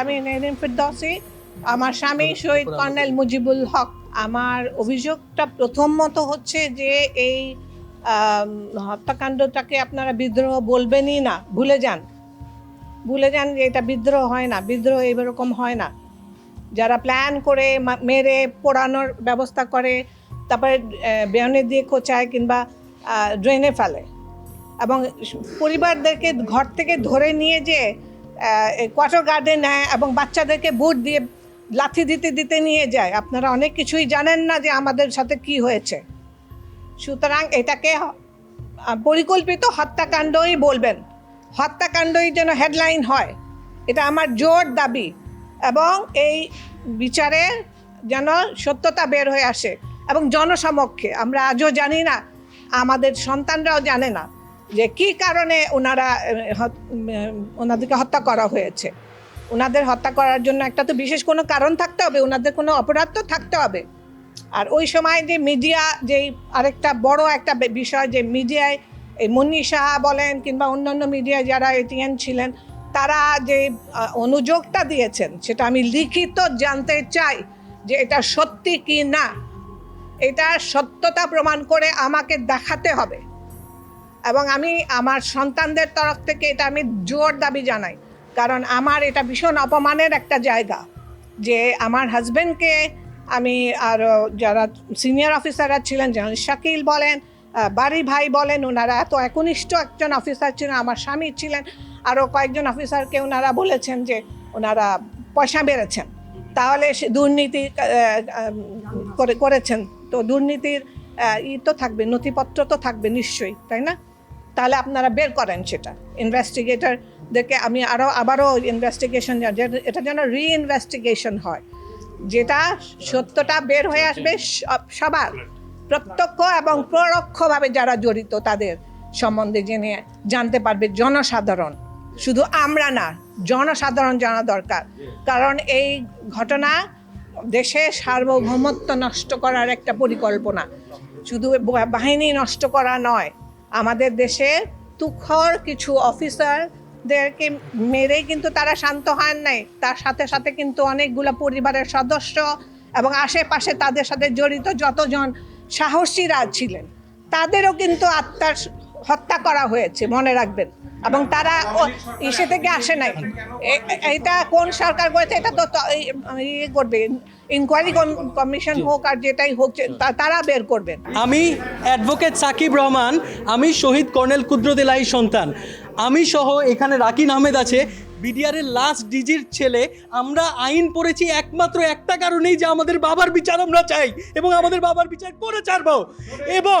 আমি ফিরদৌসি আমার স্বামী শহীদ কর্নেল মুজিবুল হক। আমার অভিযোগটা প্রথম প্রথমত হচ্ছে যে এই হত্যাকাণ্ডটাকে আপনারা বিদ্রোহ বলবেনই না ভুলে যান। ভুলে যান যে এটা বিদ্রোহ হয় না বিদ্রোহ এরকম হয় না। যারা প্ল্যান করে মেরে পোড়ানোর ব্যবস্থা করে তারপরে বেয়নে দিয়ে খোঁচায় কিংবা ড্রেনে ফেলে। এবং পরিবারদেরকে ঘর থেকে ধরে নিয়ে যে কোয়ার্টার গার্ডে নেয় এবং বাচ্চাদেরকে বুট দিয়ে লাথি দিতে দিতে নিয়ে যায়। আপনারা অনেক কিছুই জানেন না যে আমাদের সাথে কি হয়েছে। সুতরাং এটাকে পরিকল্পিত হত্যাকাণ্ডই বলবেন। হত্যাকাণ্ডই যেন হেডলাইন হয়। এটা আমার জোর দাবি। এবং এই বিচারে যেন সত্যতা বের হয়ে আসে। এবং জনসমক্ষে, আমরা আজও জানি না, আমাদের সন্তানরাও জানে না। যে কি কারণে ওনারা ওনাদেরকে হত্যা করা হয়েছে? ওনাদের হত্যা করার জন্য একটা তো বিশেষ কোনো কারণ থাকতে হবে, ওনাদের কোনো অপরাধ তো থাকতে হবে। আর ওই সময় যে মিডিয়া যেই আরেকটা বড় একটা বিষয় যে মিডিয়ায় এই মুন্নি সাহা বলেন কিংবা অন্যান্য মিডিয়ায় যারা এটিএন ছিলেন, তারা যে অনুযোগটা দিয়েছেন, সেটা আমি লিখিত জানতে চাই যে এটা সত্যি কি না। এটা সত্যতা প্রমাণ করে আমাকে দেখাতে হবে। এবং আমি আমার সন্তানদের তরফ থেকে এটা আমি জোর দাবি জানাই। কারণ আমার এটা ভীষণ অপমানের একটা জায়গা যে আমার হাজব্যান্ডকে আমি আর যারা সিনিয়র অফিসাররা ছিলেন, যেমন শাকিল বলেন বাড়ি ভাই বলেন, ওনারা এত একনিষ্ঠ একজন অফিসার ছিলেন, আমার স্বামী ছিলেন, আরও কয়েকজন অফিসারকে ওনারা বলেছেন যে ওনারা পয়সা বেড়েছেন। তাহলে সে দুর্নীতি করেছেন। তো দুর্নীতির ই তো থাকবে, নথিপত্র তো থাকবে নিশ্চয়ই, তাই না? তাহলে আপনারা বের করেন সেটা। ইনভেস্টিগেটরদেরকে আমি আরও আবারও ইনভেস্টিগেশন এটা যেন রিইনভেস্টিগেশন হয়। যেটা সত্যটা বের হয়ে আসবে সব- সবার। প্রত্যক্ষ এবং পরোক্ষভাবে যারা জড়িত তাদের সম্বন্ধে জেনে জানতে পারবে জনসাধারণ। শুধু আমরা না জনসাধারণ জানা দরকার। কারণ এই ঘটনা দেশের সার্বভৌমত্ব নষ্ট করার একটা পরিকল্পনা। শুধু বাহিনী নষ্ট করা নয় আমাদের দেশে তুখর কিছু অফিসারদেরকে মেরে কিন্তু তারা শান্ত হন নাই। তার সাথে সাথে কিন্তু অনেকগুলো পরিবারের সদস্য এবং আশেপাশে তাদের সাথে জড়িত যতজন সাহসীরা ছিলেন, তাদেরও কিন্তু আত্মার হত্যা করা হয়েছে, মনে রাখবেন। এবং তারা ইসে থেকে আসে নাই। এটা কোন সরকার করেছে এটা তো ইয়ে করবে। ইনকোয়ারি কমিশন হোক আর যেটাই হোক তারা বের করবেন আমি অ্যাডভোকেট সাকিব রহমান আমি শহীদ কর্নেল কুদ্রতেলাই সন্তান। আমি সহ এখানে রাকিন আহমেদ আছে বিডিআরের লাস্ট ডিজির ছেলে। আমরা আইন পড়েছি একমাত্র একটা কারণেই যে আমাদের বাবার বিচার আমরা চাই এবং আমাদের বাবার বিচার করে ছাড়বো। এবং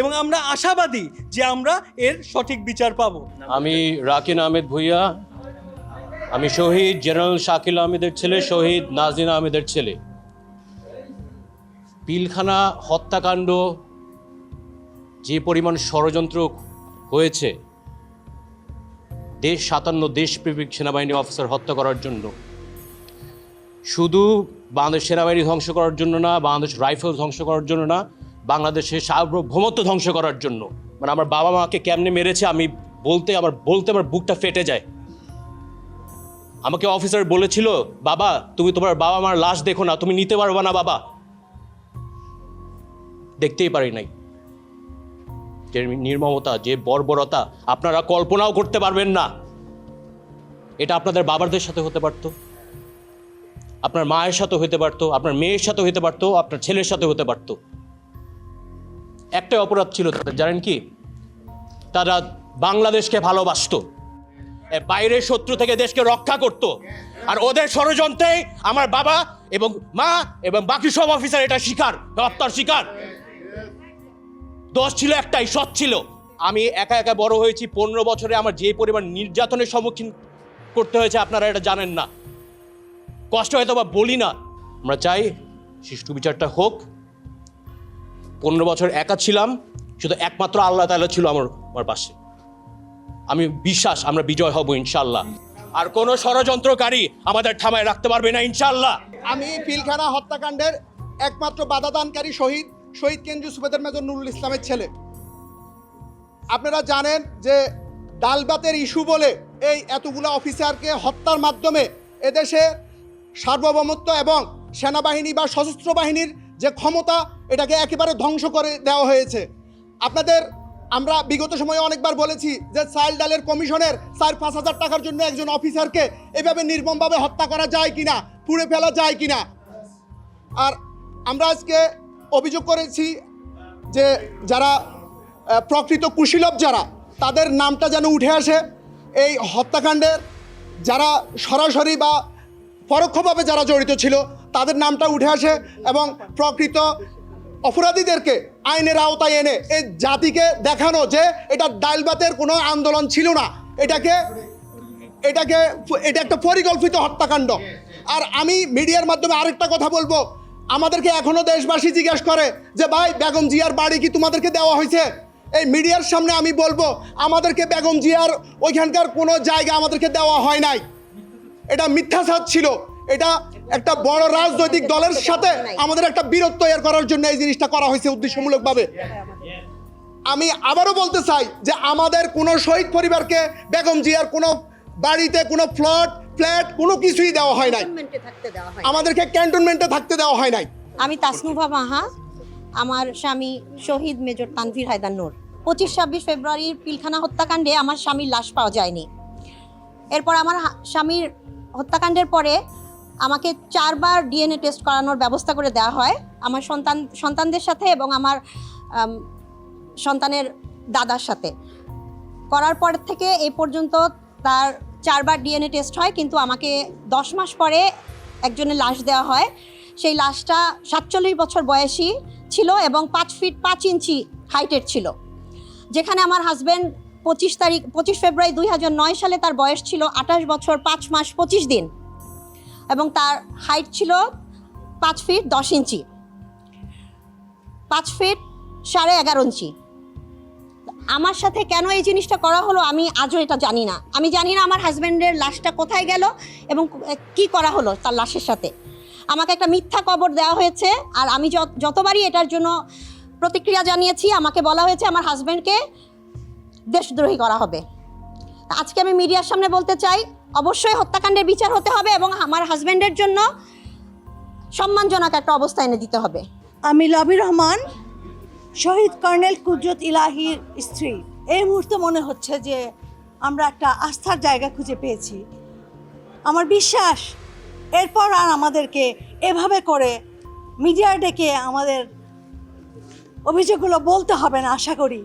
এবং আমরা আশাবাদী যে আমরা এর সঠিক বিচার পাবো। আমি রাকিন আহমেদ ভুইয়া, আমি শহীদ জেনারেল শাকিল আহমেদের ছেলে, শহীদ নাজরিন আহমেদের ছেলে। পিলখানা হত্যাকাণ্ড যে পরিমাণ ষড়যন্ত্র হয়েছে, দেশ সাতান্ন দেশপ্রেমিক সেনাবাহিনী অফিসার হত্যা করার জন্য। শুধু বাংলাদেশ সেনাবাহিনী ধ্বংস করার জন্য না, বাংলাদেশ রাইফেল ধ্বংস করার জন্য না বাংলাদেশের সার্বভৌমত্ব ধ্বংস করার জন্য। মানে আমার বাবা মাকে কেমনে মেরেছে আমি বলতে আমার বলতে আমার বুকটা ফেটে যায়। আমাকে অফিসার বলেছিল, বাবা, তুমি তোমার বাবা মার লাশ দেখো না, তুমি নিতে পারবে না, বাবা। দেখতেই পারি নাই। যে নির্মমতা, যে বর্বরতা, আপনারা কল্পনাও করতে পারবেন না। এটা আপনাদের বাবাদের সাথে হতে পারতো। আপনার মায়ের সাথে হতে পারতো, আপনার মেয়ের সাথে হতে পারতো, আপনার ছেলের সাথে হতে পারতো। একটাই অপরাধ ছিল তাদের, জানেন কি? তারা বাংলাদেশকে ভালোবাসতো বাইরের শত্রু থেকে দেশকে রক্ষা করত, আর ওদের ষড়যন্ত্রে আমার বাবা এবং মা এবং বাকি সব অফিসার এটা শিকার হত্যার শিকার। দোষ ছিল একটাই, সৎ ছিল। আমি একা একা বড় হয়েছি, পনেরো বছরে আমার যে পরিমাণ নির্যাতনের সম্মুখীন করতে হয়েছে আপনারা এটা জানেন না। কষ্ট হয়তো বা বলি না। আমরা চাই শিশু বিচারটা হোক পনেরো বছর একা ছিলাম, শুধু একমাত্র আল্লাহ তাআলা ছিল আমার আমার পাশে। আমি বিশ্বাস, আমরা বিজয় হব ইনশাল্লাহ আর কোনো ষড়যন্ত্রকারী আমাদের ঠামায় রাখতে পারবে না ইনশাল্লাহ আমি পিলখানা হত্যাকাণ্ডের একমাত্র বাধাদানকারী শহীদ শহীদ কেন্দ্রীয় সুবেদার মেজর নুরুল ইসলামের ছেলে। আপনারা জানেন যে ডালবাতের ইস্যু বলে এই এতগুলো অফিসারকে হত্যার মাধ্যমে এদেশে সার্বভৌমত্ব এবং সেনাবাহিনী বা সশস্ত্র বাহিনীর যে ক্ষমতা এটাকে একেবারে ধ্বংস করে দেওয়া হয়েছে। আপনাদের আমরা বিগত সময়ে অনেকবার বলেছি যে চাল ডালের কমিশনের চার পাঁচ হাজার টাকার জন্য একজন অফিসারকে এভাবে নির্মমভাবে হত্যা করা যায় কিনা, পুড়ে ফেলা যায় কিনা। আর আমরা আজকে অভিযোগ করেছি যে যারা প্রকৃত কুশীলভ যারা, তাদের নামটা যেন উঠে আসে। এই হত্যাকাণ্ডের যারা সরাসরি বা পরোক্ষভাবে যারা জড়িত ছিল, তাদের নামটা উঠে আসে এবং প্রকৃত অপরাধীদেরকে আইনের আওতায় এনে এই জাতিকে দেখানো যে এটা ডাইলবাতের কোনো আন্দোলন ছিল না। এটাকে এটাকে, এটা একটা পরিকল্পিত হত্যাকাণ্ড। আর আমি মিডিয়ার মাধ্যমে আরেকটা কথা বলব। আমাদেরকে এখনও দেশবাসী জিজ্ঞেস করে যে, ভাই, বেগম জিয়ার বাড়ি কি তোমাদেরকে দেওয়া হয়েছে? এই মিডিয়ার সামনে আমি বলব, আমাদেরকে বেগম জিয়ার ওইখানকার কোনো জায়গা আমাদেরকে দেওয়া হয় নাই। এটা মিথ্যা মিথ্যাচার ছিল। এটা একটা বড় রাজনৈতিক দলের সাথে আমাদের একটা বীরত্ব তৈরি করার জন্য এই জিনিসটা করা হয়েছে উদ্দেশ্যমূলকভাবে। আমি আবারও বলতে চাই যে আমাদের কোনো শহীদ পরিবারকে বেগম জিয়ার কোনো বাড়িতে কোনো ফ্লট ফ্ল্যাট কোনো কিছুই দেওয়া হয় নাই। আমাদেরকে ক্যান্টনমেন্টে থাকতে দেওয়া হয় নাই। আমি তাসনুভা মাহা আমার স্বামী শহীদ মেজর তানভীর হায়দার নূর। পঁচিশ ছাব্বিশ ফেব্রুয়ারির পিলখানা হত্যাকাণ্ডে আমার স্বামীর লাশ পাওয়া যায়নি। এরপর আমার স্বামীর হত্যাকাণ্ডের পরে আমাকে চারবার ডিএনএ টেস্ট করানোর ব্যবস্থা করে দেওয়া হয়। আমার সন্তান, সন্তানদের সাথে এবং আমার সন্তানের দাদার সাথে। করার পর থেকে এই পর্যন্ত তার চারবার ডিএনএ টেস্ট হয়, কিন্তু আমাকে দশ মাস পরে একজনের লাশ দেওয়া হয়। সেই লাশটা সাতচল্লিশ বছর বয়সী ছিল এবং পাঁচ ফিট পাঁচ ইঞ্চি হাইটের ছিল। যেখানে আমার হাজব্যান্ড পঁচিশ তারিখ, পঁচিশ ফেব্রুয়ারি দুই হাজার নয় সালে তার বয়স ছিল আঠাশ বছর, পাঁচ মাস, পঁচিশ দিন। এবং তার হাইট ছিল পাঁচ ফিট দশ ইঞ্চি। পাঁচ ফিট সাড়ে এগারো ইঞ্চি। আমার সাথে কেন এই জিনিসটা করা হলো আমি আজও এটা জানি না। আমি জানি না আমার হাজব্যান্ডের লাশটা কোথায় গেল এবং কি করা হলো তার লাশের সাথে। আমাকে একটা মিথ্যা কবর দেওয়া হয়েছে আর আমি যত- যতবারই এটার জন্য প্রতিক্রিয়া জানিয়েছি, আমাকে বলা হয়েছে আমার হাজব্যান্ডকে দেশদ্রোহী করা হবে। আজকে আমি মিডিয়ার সামনে বলতে চাই, অবশ্যই হত্যাকাণ্ডের বিচার হতে হবে এবং আমার হাজব্যান্ডের জন্য সম্মানজনক একটা অবস্থা এনে দিতে হবে। আমি লবি রহমান, শহীদ কর্নেল কুদরত ইলাহির স্ত্রী। এই মুহূর্তে মনে হচ্ছে যে আমরা একটা আস্থার জায়গা খুঁজে পেয়েছি। আমার বিশ্বাস, এরপর আর আমাদেরকে এভাবে করে মিডিয়া ডেকে আমাদের অভিযোগগুলো বলতে হবে না, আশা করি।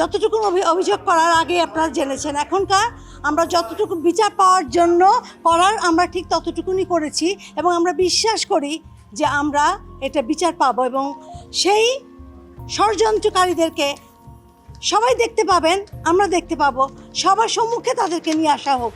যতটুকু অভি- অভিযোগ করার আগে আপনারা জেনেছেন, এখনকার আমরা যতটুকু বিচার পাওয়ার জন্য করার আমরা ঠিক ততটুকুনি করেছি এবং আমরা বিশ্বাস করি যে আমরা এটা বিচার পাব এবং সেই ষড়যন্ত্রকারীদেরকে সবাই দেখতে পাবেন, আমরা দেখতে পাবো। সবার সম্মুখে তাদেরকে নিয়ে আসা হোক।